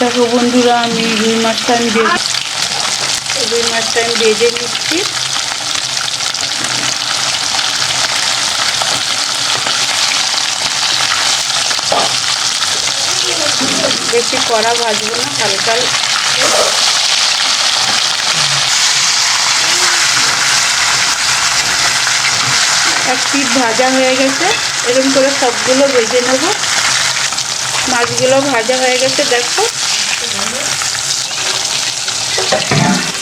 দেখো বন্ধুরা, আমি রুই মাছটা আমি রুই মাছটা আমি ভেজে নিচ্ছি। বেশি কড়া ভাজবো না হালকা। এক পিঠ ভাজা হয়ে গেছে, এরকম করে সবগুলো ভেজে নেব। মাছগুলো ভাজা হয়ে গেছে, দেখো। Thank you.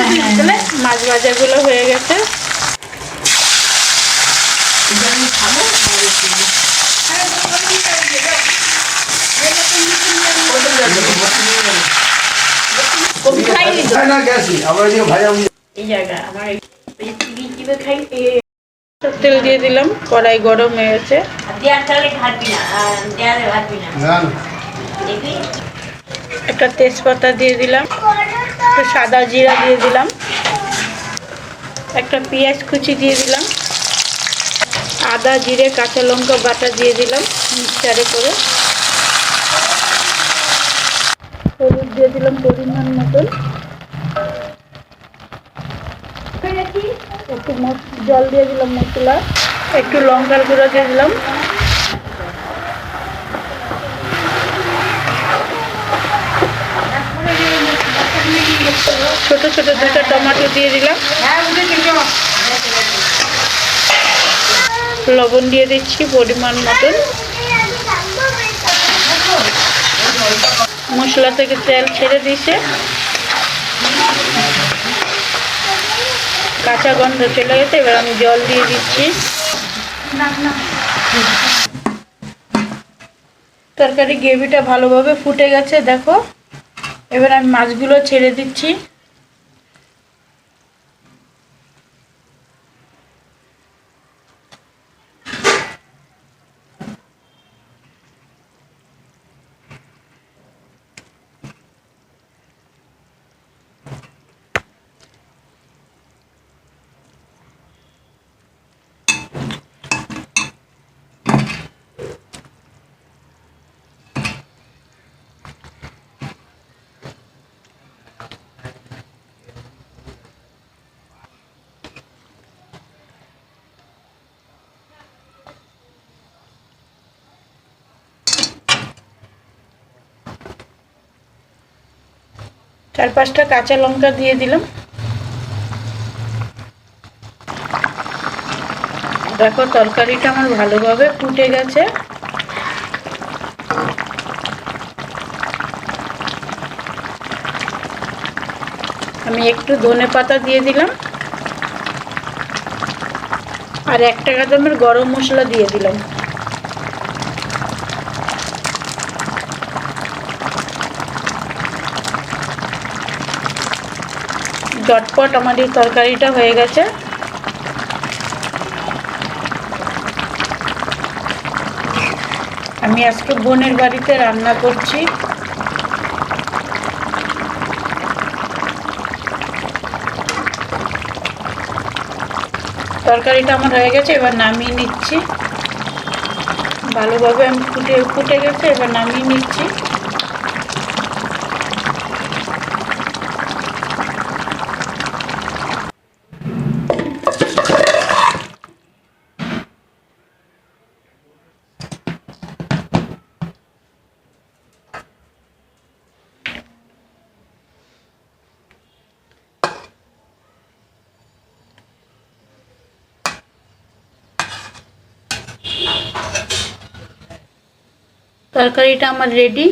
তাহলে মাছ ভাজাগুলো হয়ে গেছে। খাইনি তো। না গেছি আবার এদিকে ভাই আমি এই জায়গা আমার এই চিবি চিবে খাই। এ- তেল দিয়ে দিলাম কড়াই গরম হয়ে দেখবি একটা তেজপাতা দিয়ে দিলাম। একটু সাদা জিরা দিয়ে দিলাম। একটা পেঁয়াজ কুচি দিয়ে দিলাম। আদা, জিরে, কাঁচা লঙ্কা বাটা দিয়ে দিলাম মিক্সারে করে। হলুদ দিয়ে দিলাম পরিমাণ মতন। একটু জল দিয়ে দিলাম মশলা। একটু লঙ্কার গুঁড়ো দিয়ে দিলাম। ছোট ছোট দুটো টমেটো দিয়ে দিলাম। লবণ দিয়ে দিচ্ছি পরিমাণ মতন। মশলা থেকে তেল ছেড়ে দিয়েছে। কাঁচা গন্ধ চলে গেছে, এবার আমি জল দিয়ে দিচ্ছি। তরকারি গ্রেভিটা ভালোভাবে ফুটে গেছে, দেখো। এবার আমি মাছগুলো ছেড়ে দিচ্ছি। চার পাঁচটা কাঁচা লঙ্কা দিয়ে দিলাম। দেখো তরকারিটা আমার ভালোভাবে ফুটে গেছে। আমি একটু ধনে পাতা দিয়ে দিলাম। আর এক টাকা দামের গরম মশলা দিয়ে দিলাম। ঝটপট আমার এই তরকারিটা হয়ে গেছে। আমি আজকে বোনের বাড়িতে রান্না করছি। তরকারিটা আমার হয়ে গেছে, এবার নামিয়ে নিচ্ছি। ভালোভাবে আমি ফুটে ফুটে গেছে, এবার নামিয়ে নিচ্ছি। তরকারিটা আমার রেডি